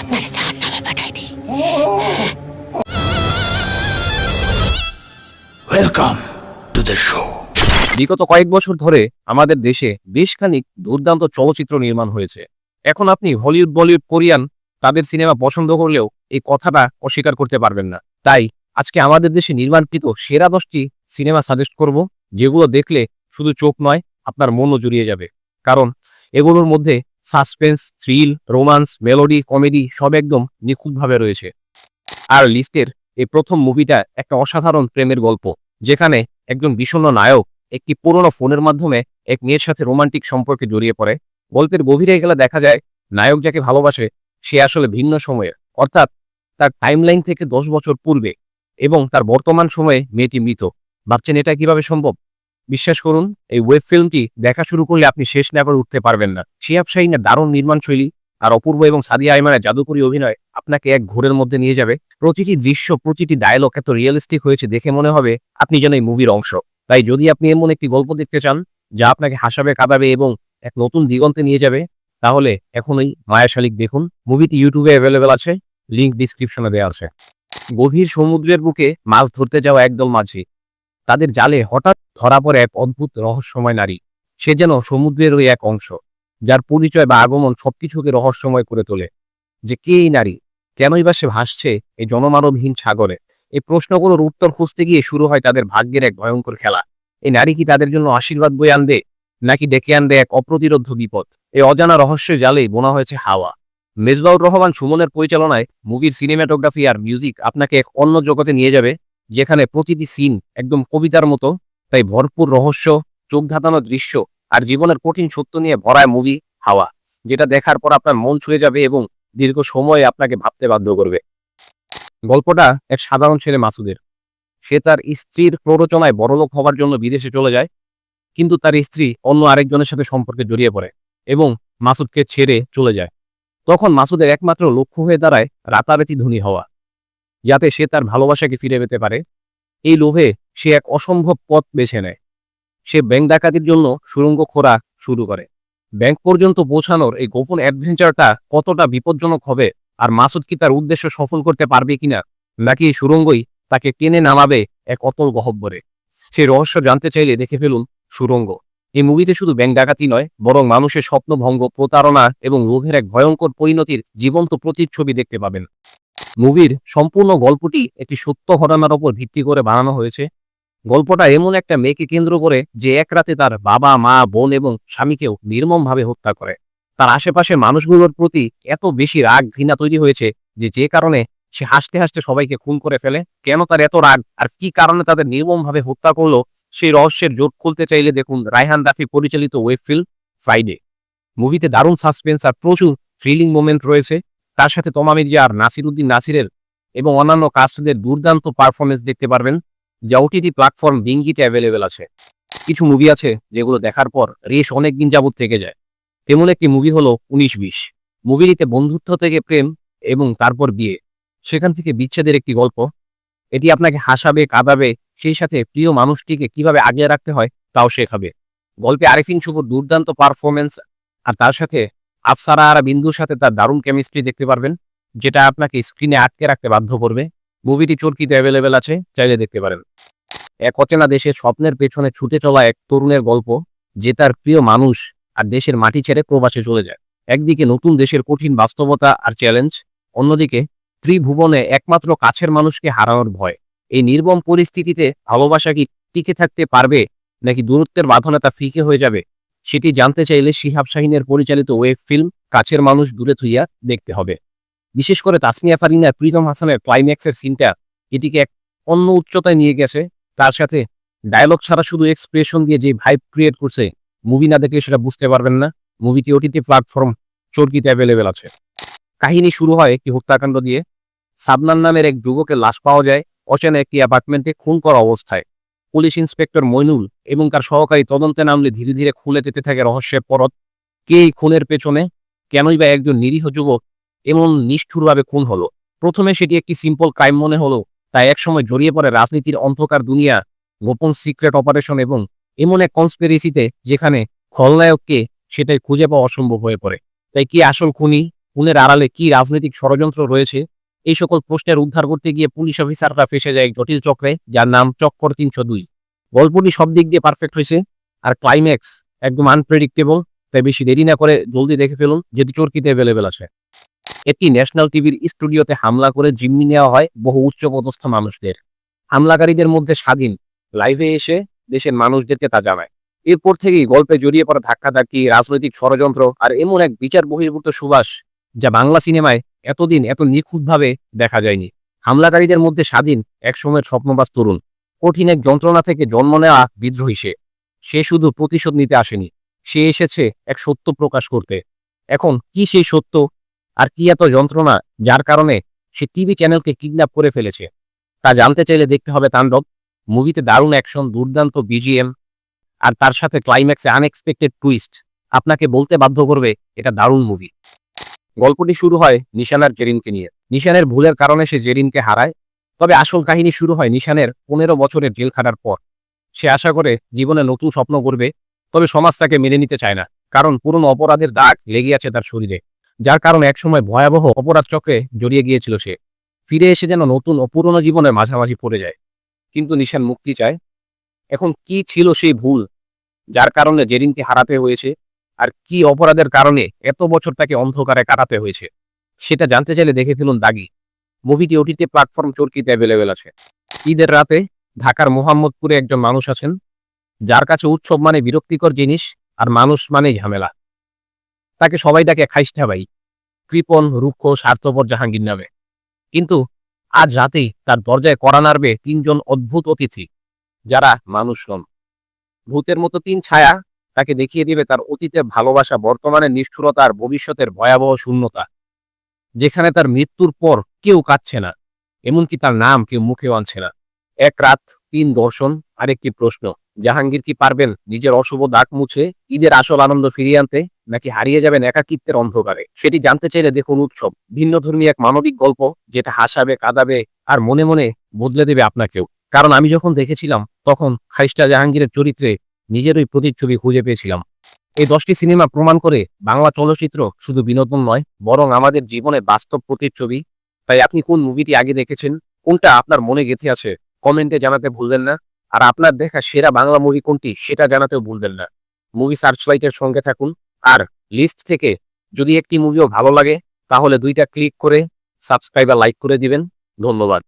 আপনার জাহান নামে পাঠাই দিই। ওয়েলকাম টু দ্য শো বিগত কয়েক বছর ধরে আমাদের দেশে বেশ খানিক দুর্দান্ত চলচ্চিত্র নির্মাণ হয়েছে। এখন আপনি হলিউড বলিউড কোরিয়ান তাদের সিনেমা পছন্দ করলেও এই কথাটা অস্বীকার করতে পারবেন না। তাই আজকে আমাদের দেশে নির্মাণকৃত সেরা দশটি সিনেমা সাজেস্ট করব যেগুলো দেখলে শুধু চোখ নয় আপনার মনও জুড়িয়ে যাবে। কারণ এগুলোর মধ্যে suspense, thrill, romance, melody, comedy সব একদম নিখুঁতভাবে রয়েছে। আর লিস্টের এই প্রথম মুভিটা একটা অসাধারণ প্রেমের গল্প, যেখানে একজন বিষণ্ণ নায়ক একটি পুরনো ফোনের মাধ্যমে এক মেয়ের সাথে রোমান্টিক সম্পর্কে জড়িয়ে পড়ে। গল্পের গভীরে গেলে দেখা যায়, নায়ক যাকে ভালোবাসে, সে আসলে ভিন্ন সময়ে অর্থাৎ তার টাইমলাইন থেকে দশ বছর পূর্বে এবং তার বর্তমান সময়ে মেয়েটি মৃত। ভাবছেন এটা কীভাবে সম্ভব? বিশ্বাস করুন, এই ওয়েব ফিল্মটি দেখা শুরু করলে আপনি শেষ না করে উঠতে পারবেন না। শিহাব শাহিনের দারুণ নির্মাণ শৈলী আর অপূর্ব এবং সাদিয়া আইমানের জাদুকরী অভিনয় আপনাকে এক ঘোরের মধ্যে নিয়ে যাবে। প্রতিটি দৃশ্য, প্রতিটি ডায়লগ এত রিয়েলিস্টিক হয়েছে দেখে মনে হবে আপনি যেন এই মুভির অংশ। তাই যদি আপনি এমন একটি গল্প দেখতে চান, যা আপনাকে হাসাবে, কাঁদাবে এবং এক নতুন দিগন্তে নিয়ে যাবে, তাহলে এখনই মায়া শালিক দেখুন। মুভিটি ইউটিউবে অ্যাভেলেবেল আছে লিংক ডিসক্রিপশনে দেওয়া আছে। গভীর সমুদ্রের বুকে মাছ ধরতে যাওয়া একদল মাঝি। তাদের জালে হঠাৎ ধরা পড়ে এক অদ্ভুত রহস্যময় নারী। সে যেন সমুদ্রের ওই এক অংশ, যার পরিচয় বা আগমন সবকিছুকে রহস্যময় করে তোলে। যে কে এই নারী? কেনই বা সে ভাসছে এই জনমানবহীন সাগরে? এই প্রশ্নগুলোর উত্তর খুঁজতে গিয়ে শুরু হয় তাদের ভাগ্যের এক ভয়ঙ্কর খেলা। এই নারী কি তাদের জন্য আশীর্বাদ বয়ে আনবে, নাকি ডেকে আনবে এক অপ্রতিরোধ্য বিপদ? এই অজানা রহস্যের জালেই বোনা হয়েছে হাওয়া। মেজবাউর রহমান সুমনের পরিচালনায় মুভির সিনেমাটোগ্রাফি আর মিউজিক আপনাকে এক অন্য জগতে নিয়ে যাবে। যেখানে প্রতিটি সিন একদম কবিতার মতো, তাই ভরপুর রহস্য চোখ ধাঁধানো দৃশ্য আর জীবনের কঠিন সত্য নিয়ে ভরায় মুভি হাওয়া, যেটা দেখার পর আপনার মন ছুঁয়ে যাবে এবং দীর্ঘ সময় আপনাকে ভাবতে বাধ্য করবে। গল্পটা এক সাধারণ ছেলে মাসুদের। সে তার স্ত্রীর প্ররোচনায় বড়লোক হবার জন্য বিদেশে চলে যায়, কিন্তু তার স্ত্রী অন্য আরেকজনের সাথে সম্পর্কে জড়িয়ে পড়ে এবং মাসুদকে ছেড়ে চলে যায়। তখন মাসুদের একমাত্র লক্ষ্য হয়ে দাঁড়ায় রাতারাতি ধনী হওয়া। যাতে সে তার ভালোবাসাকে ফিরে পেতে পারে। এই লোভে সে এক অসম্ভব পথ বেছে নেয়। সে ব্যাংক ডাকাতির জন্য সুরঙ্গ খোঁড়া শুরু করে। ব্যাংক পর্যন্ত পৌঁছানোর এই গোপন অ্যাডভেঞ্চারটা কতটা বিপজ্জনক হবে আর মাসুদ কি তার উদ্দেশ্য সফল করতে পারবে কিনা, নাকি এই সুড়ঙ্গই তাকে টেনে নামাবে এক অতল গহব্বরে? সেই রহস্য জানতে চাইলে দেখে ফেলুন সুরঙ্গ এই মুভিতে শুধু ব্যাংক ডাকাতি নয়, বরং মানুষের স্বপ্নভঙ্গ, প্রতারণা এবং লোভের এক ভয়ঙ্কর পরিণতির জীবন্ত প্রতিচ্ছবি দেখতে পাবেন। মুভির সম্পূর্ণ গল্পটি একটি সত্য ঘটনার ওপর ভিত্তি করে বানানো হয়েছে। গল্পটা এমন একটা মেয়েকে কেন্দ্র করে যে এক রাতে তার বাবা, মা, বোন এবং স্বামীকেও নির্মমভাবে হত্যা করে। তার আশেপাশে মানুষগুলোর প্রতি এত বেশি রাগ, ঘৃণা তৈরি হয়েছে যে যে কারণে সে হাসতে হাসতে সবাইকে খুন করে ফেলে। কেন তার এত রাগ? আর কি কারণে তাদের নির্মমভাবে হত্যা করল? সেই রহস্যের জোট খুলতে চাইলে দেখুন রায়হান রাফি পরিচালিত ওয়েব ফিল্ম ফ্রাইডে। মুভিতে দারুণ সাসপেন্স আর প্রচুর থ্রিলিং মোমেন্ট রয়েছে। তার সাথে তমা মির্জা আর নাসির উদ্দিন নাসিরের এবং অন্যান্য কাস্টদের দুর্দান্ত পারফরমেন্স দেখতে পারবেন, যা ওটিটি প্ল্যাটফর্ম বিঙ্গিতে অ্যাভেলেবেল আছে। কিছু মুভি আছে যেগুলো দেখার পর রেশ অনেক দিন যাবত থেকে যায়। তেমন একটি মুভি হলো উনিশ বিশ। মুভিটিতে বন্ধুত্ব থেকে প্রেম এবং তারপর বিয়ে। সেখান থেকে বিচ্ছেদের একটি গল্প। এটি আপনাকে হাসাবে, কাঁদাবে, সেই সাথে প্রিয় মানুষটিকে কীভাবে আগলে রাখতে হয় তাও শেখাবে। গল্পে আরিফিন শুভর দুর্দান্ত পারফরমেন্স আর তার সাথে আফসারা আর বিন্দুর সাথে তার দারুণ কেমিস্ট্রি দেখতে পারবেন, যেটা আপনাকে স্ক্রিনে আটকে রাখতে বাধ্য করবে। মুভিটি চরকিতে অ্যাভেলেবেল আছে, চাইলে দেখতে পারেন। এক অচেনা দেশে স্বপ্নের পেছনে ছুটে চলা এক তরুণের গল্প, যে তার প্রিয় মানুষ আর দেশের মাটি ছেড়ে প্রবাসে চলে যায়। একদিকে নতুন দেশের কঠিন বাস্তবতা আর চ্যালেঞ্জ অন্যদিকে ত্রিভুবনে একমাত্র কাছের মানুষকে হারানোর ভয়। এই নির্মম পরিস্থিতিতে ভালোবাসা কি টিকে থাকতে পারবে, নাকি দূরত্বের বাঁধনে তা ফিকে হয়ে যাবে? সেটি জানতে চাইলে শিহাব শাহিনের পরিচালিত ওয়েব ফিল্ম কাছের মানুষ দূরে থুইয়া দেখতে হবে। বিশেষ করে তাসমিয়া ফারিনার প্রীতম হাসানের ক্লাইম্যাক্সের সিনটা এটিকে এক অন্য উচ্চতায় নিয়ে গেছে। তার সাথে ডায়লগ ছাড়া শুধু এক্সপ্রেশন দিয়ে যে ভাইব ক্রিয়েট করছে মুভি না দেখলে সেটা বুঝতে পারবেন না। মুভিটি ওটিটি প্ল্যাটফর্ম চরকিতে অ্যাভেলেবেল আছে। কাহিনী শুরু হয় একটি হত্যাকাণ্ড দিয়ে। সাবনান নামের এক যুবকের লাশ পাওয়া যায় অচেনা একটি অ্যাপার্টমেন্টে খুন করা অবস্থায়। পুলিশ ইন্সপেক্টর মইনুল এবং তার সহকারী তদন্তে নামলে ধীরে ধীরে খুলে যেতে থাকে রহস্যের পরত। কে এই খুনের পেছনে? কেনই বা একজন নিরীহ যুবক এমন নিষ্ঠুরভাবে খুন হলো? প্রথমে সেটি একটি সিম্পল ক্রাইম মনে হলো, তাই একসময় জড়িয়ে পড়ে রাজনীতির অন্ধকার দুনিয়া, গোপন সিক্রেট অপারেশন এবং এমন এক কনস্পিরেসিতে যেখানে খলনায়ককে সেটাই খুঁজে পাওয়া অসম্ভব হয়ে পড়ে। তাই কি আসল খুনি? খুনের আড়ালে কি রাজনৈতিক ষড়যন্ত্র রয়েছে? এই সকল প্রশ্নের উদ্ধার করতে গিয়ে পুলিশ অফিসাররা ফেসে যায় জটিল চক্রে, যার নাম চক্কর তিনশো দুই। গল্পটি সব দিক দিয়ে পারফেক্ট হয়েছে, আর ক্লাইম্যাক্স একদম আনপ্রেডিক্টেবল তাই বেশি দেরি না করে জলদি দেখে ফেলুন, যেটি চরকিতে অ্যাভেলেবেল আছে। একটি ন্যাশনাল টিভির স্টুডিওতে হামলা করে জিম্মি নেওয়া হয় বহু উচ্চপদস্থ মানুষদের। হামলাকারীদের মধ্যে স্বাধীন লাইভে এসে দেশের মানুষদেরকে তা জানায়। এরপর থেকেই গল্পে জড়িয়ে পড়া ধাক্কাধাক্কি, রাজনৈতিক ষড়যন্ত্র, আর এমন এক বিচার বহির্ভূত সুবাস, যা বাংলা সিনেমায় এতদিন এত নিখুঁতভাবে দেখা যায়নি। হামলাকারীদের মধ্যে স্বাধীন এক সময়ের স্বপ্নবাস তরুণ। কঠিন এক যন্ত্রণা থেকে জন্ম নেওয়া বিদ্রোহী সে। সে শুধু প্রতিশোধ নিতে আসেনি। সে এসেছে এক সত্য প্রকাশ করতে। এখন কি সেই সত্য? আর কি এত যন্ত্রণা যার কারণে সে টিভি চ্যানেলকে কিডন্যাপ করে ফেলেছে? তা জানতে চাইলে দেখতে হবে তাণ্ডব। মুভিতে দারুণ অ্যাকশন, দুর্দান্ত বিজিএম, আর তার সাথে ক্লাইম্যাক্সে আনএক্সপেক্টেড টুইস্ট আপনাকে বলতে বাধ্য করবে, এটা দারুণ মুভি। গল্পটি শুরু হয় নিশানার জেরিনকে নিয়ে। নিশানের ভুলের কারণে সে জেরিনকে হারায়, তবে আসল কাহিনী শুরু হয় নিশানের পনেরো বছরের জেল খাটার পর। সে আশা করে জীবনে নতুন স্বপ্ন করবে তবে সমাজ তাকে মেনে নিতে চায় না, কারণ পুরনো অপরাধের দাগ লেগে আছে তার শরীরে, যার কারণে একসময় ভয়াবহ অপরাধ চক্রে জড়িয়ে গিয়েছিল সে। ফিরে এসে যেন নতুন ও পুরনো জীবনের মাঝামাঝি পড়ে যায়। কিন্তু নিশান মুক্তি চায়। এখন কি ছিল সেই ভুল, যার কারণে জেরিনকে হারাতে হয়েছে? আর কি অপরাধের কারণে এত বছর তাকে অন্ধকারে কাটাতে হয়েছে? সেটা জানতে চাইলে দেখে ফেলুন দাগি। মুভিটি ওটিতে প্ল্যাটফর্ম চরকিতে অ্যাভেলেবেল আছে। ঈদের রাতে ঢাকার মোহাম্মদপুরে একজন মানুষ আছেন, যার কাছে উৎসব মানে বিরক্তিকর জিনিস আর মানুষ মানে ঝামেলা। তাকে সবাই ডাকে খাইষ্ঠা ভাই, কৃপন, রুক্ষ, স্বার্থপর জাহাঙ্গীর নামে। কিন্তু আজ রাতেই তার দরজায় কড়া নাড়বে তিনজন অদ্ভুত অতিথি, যারা মানুষ নন। ভূতের মতো তিন ছায়া তাকে দেখিয়ে দিবে তার অতীতের ভালোবাসা, বর্তমানে নিষ্ঠুরতা আর ভবিষ্যতের ভয়াবহ শূন্যতা, যেখানে তার মৃত্যুর পর কেউ কাঁদছে না, এমনকি তার নাম কেউ মুখেও আনছে না। এক রাত, তিন দর্শন আর একটি প্রশ্ন, জাহাঙ্গীর কি পারবেন নিজের অশুভ দাগ মুছে ঈদের আসল আনন্দ ফিরিয়ে আনতে, নাকি হারিয়ে যাবেন একাকিত্বের অন্ধকারে? সেটি জানতে চাইলে দেখুন উৎসব, ভিন্ন ধর্মী এক মানবিক গল্প, যেটা হাসাবে, কাঁদাবে আর মনে মনে বদলে দেবে আপনাকেও। কারণ আমি যখন দেখেছিলাম, তখন খাইস্টা জাহাঙ্গীরের চরিত্রে নিজেরই প্রতিচ্ছবি খুঁজে পেয়েছিলাম। এই দশটি সিনেমা প্রমাণ করে বাংলা চলচ্চিত্র শুধু বিনোদন নয়, বরং আমাদের জীবনে বাস্তব প্রতিচ্ছবি। তাই আপনি কোন মুভিটি আগে দেখেছেন? কোনটা আপনার মনে গেঁথে আছে? কমেন্টে জানাতে ভুলবেন না। আর আপনার দেখা সেরা বাংলা মুভি কোনটি সেটা জানাতেও ভুলবেন না। মুভি সার্চলাইটের সঙ্গে থাকুন। আর লিস্ট থেকে যদি একটি মুভিও ভালো লাগে, তাহলে দুইটা ক্লিক করে সাবস্ক্রাইব আর লাইক করে দিবেন। ধন্যবাদ।